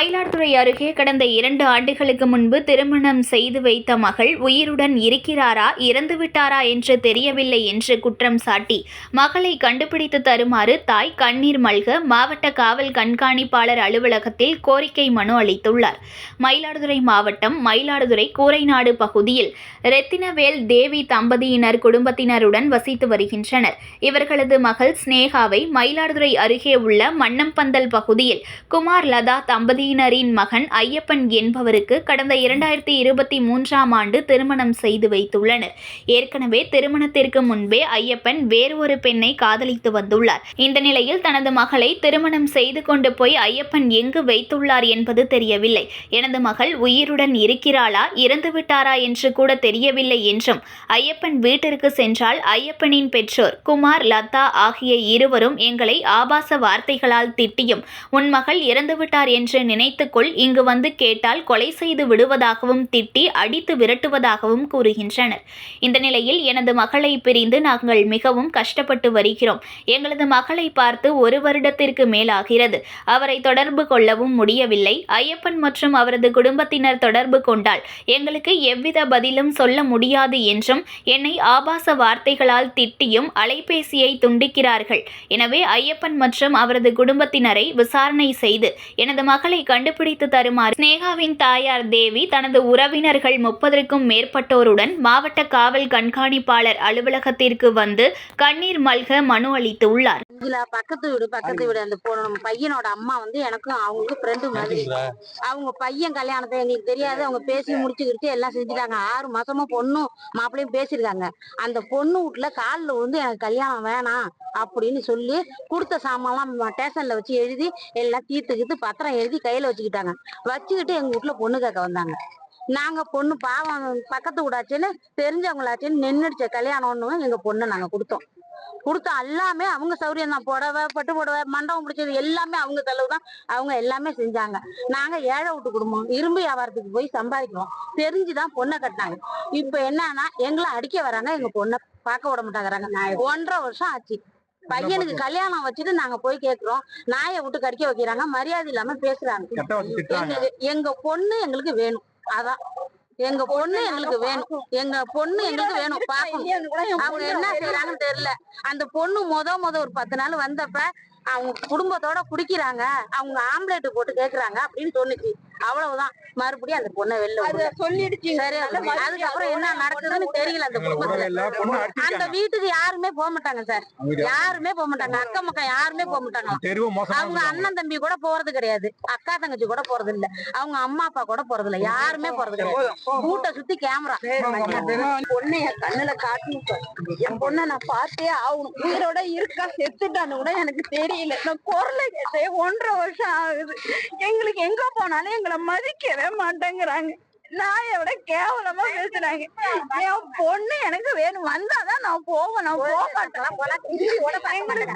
மயிலாடுதுறை அருகே கடந்த இரண்டு ஆண்டுகளுக்கு முன்பு திருமணம் செய்து வைத்த மகள் உயிருடன் இருக்கிறாரா இறந்துவிட்டாரா என்று தெரியவில்லை என்று குற்றம் சாட்டி மகளை கண்டுபிடித்து தருமாறு தாய் கண்ணீர் மல்க மாவட்ட காவல் கண்காணிப்பாளர் அலுவலகத்தில் கோரிக்கை மனு அளித்துள்ளார். மயிலாடுதுறை மாவட்டம் மயிலாடுதுறை கூரைநாடு பகுதியில் ரெத்தினவேல் தேவி தம்பதியினர் குடும்பத்தினருடன் வசித்து வருகின்றனர். இவர்களது மகள் ஸ்னேகாவை மயிலாடுதுறை அருகே உள்ள மன்னம்பந்தல் பகுதியில் குமார் லதா தம்பதி தம்பதியினரின் மகன் ஐயப்பன் என்பவருக்கு கடந்த இரண்டாயிரத்தி இருபத்தி மூன்றாம் ஆண்டு திருமணம் செய்து வைத்துள்ளனர். ஏற்கனவே திருமணத்திற்கு முன்பே ஐயப்பன் வேறு ஒரு பெண்ணை காதலித்து வந்துள்ளார். இந்த நிலையில் தனது மகளை திருமணம் செய்து கொண்டு போய் ஐயப்பன் எங்கு வைத்துள்ளார் என்பது தெரியவில்லை. எனது மகள் உயிருடன் இருக்கிறாளா? இறந்து விட்டாரா என்று கூட தெரியவில்லை என்றும் ஐயப்பன் வீட்டிற்கு சென்றால் ஐயப்பனின் பெற்றோர் குமார் லதா ஆகிய இருவரும் எங்களை ஆபாச வார்த்தைகளால் திட்டியும் உன் மகள் இறந்துவிட்டார் என்று நினைத்துக்கொள் இங்கு வந்து கேட்டால் கொலை செய்து விடுவதாகவும் திட்டி அடித்து விரட்டுவதாகவும் கூறுகின்றனர். இந்த நிலையில் எனது மகளை பிரிந்து நாங்கள் மிகவும் கஷ்டப்பட்டு வருகிறோம். எங்களது மகளை பார்த்து ஒரு வருடத்திற்கு மேலாகிறது. அவரை தொடர்பு கொள்ளவும் முடியவில்லை. ஐயப்பன் மற்றும் அவரது குடும்பத்தினர் தொடர்பு கொண்டால் எங்களுக்கு எவ்வித பதிலும் சொல்ல முடியாது என்றும் என்னை ஆபாச வார்த்தைகளால் திட்டியும் அலைபேசியை துண்டிக்கிறார்கள். எனவே ஐயப்பன் மற்றும் அவரது குடும்பத்தினரை விசாரணை செய்து எனது மகளை கண்டுபிடித்து தருமாறு ஸ்னேகாவின் தாயார் தேவி தனது உறவினர்கள் முப்பதற்கும் மேற்பட்டோருடன் மாவட்ட காவல் கண்காணிப்பாளர் அலுவலகத்திற்கு வந்து கண்ணீர் மல்க மனு அளித்துள்ளார். இதுல பக்கத்து வீடு பக்கத்து வீடு அந்த பொண்ணு நம்ம பையனோட அம்மா வந்து எனக்கும் அவங்களுக்கு ஃப்ரெண்டு மாதிரி. அவங்க பையன் கல்யாணத்தை எங்களுக்கு தெரியாது. அவங்க பேசி முடிச்சுக்கிட்டு எல்லாம் செஞ்சுட்டாங்க. ஆறு மாசமா பொண்ணும் மாப்பிள்ளையும் பேசியிருக்காங்க. அந்த பொண்ணு வீட்டுல காலில் வந்து எனக்கு கல்யாணம் வேணாம் அப்படின்னு சொல்லி கொடுத்த சாமான்லாம் ஸ்டேஷன்ல வச்சு எழுதி எல்லாம் தீர்த்துக்கிட்டு பத்திரம் எழுதி கையில வச்சுக்கிட்டாங்க. வச்சுக்கிட்டு எங்க வீட்டுல பொண்ணு கேட்க வந்தாங்க. நாங்க பொண்ணு பாவம் பக்கத்து வீடாச்சுன்னு தெரிஞ்சவங்களாச்சுன்னு நின்றுடுச்ச கல்யாணம்னு எங்க பொண்ணு நாங்க கொடுத்தோம். கொடுத்தோம் எல்லாமே அவங்க சௌரியம் தான் புடவை பட்டு புடவை மண்டபம் பிடிச்சது எல்லாமே அவங்க செலவு தான் அவங்க எல்லாமே செஞ்சாங்க. நாங்க ஏழை வீட்டு குடும்பம். இரும்பு வியாபாரத்துக்கு போய் சம்பாதிக்கிறோம். தெரிஞ்சுதான் பொண்ணை கட்டினாங்க. இப்ப என்னன்னா எங்களை அடிக்க வராங்க எங்க பொண்ணை பார்க்க விட மாட்டாங்கிறாங்க. ஒன்றரை வருஷம் ஆச்சு. பையனுக்கு கல்யாணம் வச்சுட்டு நாங்க போய் கேக்குறோம். நாயை விட்டு கடிக்க வைக்கிறாங்க. மரியாதை இல்லாம பேசுறாங்க. எங்க பொண்ணு எங்களுக்கு வேணும். அதான். எங்க பொண்ணு எங்களுக்கு வேணும். எங்க பொண்ணு எங்களுக்கு வேணும். பாக்கணும். அவங்க என்ன செய்யறாங்கன்னு தெரியல. அந்த பொண்ணு முத முத ஒரு பத்து நாள் வந்தப்ப அவங்க குடும்பத்தோட குடிக்கிறாங்க. அவங்க ஆம்லேட் போட்டு கேக்குறாங்க அப்படின்னு சொன்னுச்சு அவ்வளவுதான். மறுபடியும் அந்த பொண்ணை வெளில. சொல்லிடுச்சு. சரியா அதுக்கப்புறம் என்ன நடக்குதுன்னு தெரியல அந்த குடும்பத்துல அந்த வீட்டுக்கு யாருமே போக மாட்டாங்க சார். யாருமே போக மாட்டாங்க. அக்கம் பக்கம் யாருமே போக மாட்டாங்க. அவங்க அண்ணன் தம்பி கூட போறது கிடையாது. அக்கா தங்கச்சி கூட போறது இல்ல. அவங்க அம்மா அப்பா கூட போறது இல்ல. யாருமே போறது கிடையாது. கூட்ட சுத்தி கேமரா. பொண்ணு என் கண்ணுல காட்டணும் சார். என் பொண்ணை நான் பார்த்தே ஆகணும். உயிரோட இருக்கா செத்துட்டான்னு கூட எனக்கு தெரியல. நான் குரலை கேட்டே ஒன்றரை வருஷம் ஆகுது. எங்களுக்கு எங்க போனாலும் எங்களை மதிக்கவே மாட்டேங்கிறாங்க. நாயை விட கேவலமா பேசுறாங்க. என் பொண்ணு எனக்கு வேணும். வந்தாதான் நான் போவேன். நான் போக மாட்டேன். எங்களுக்கு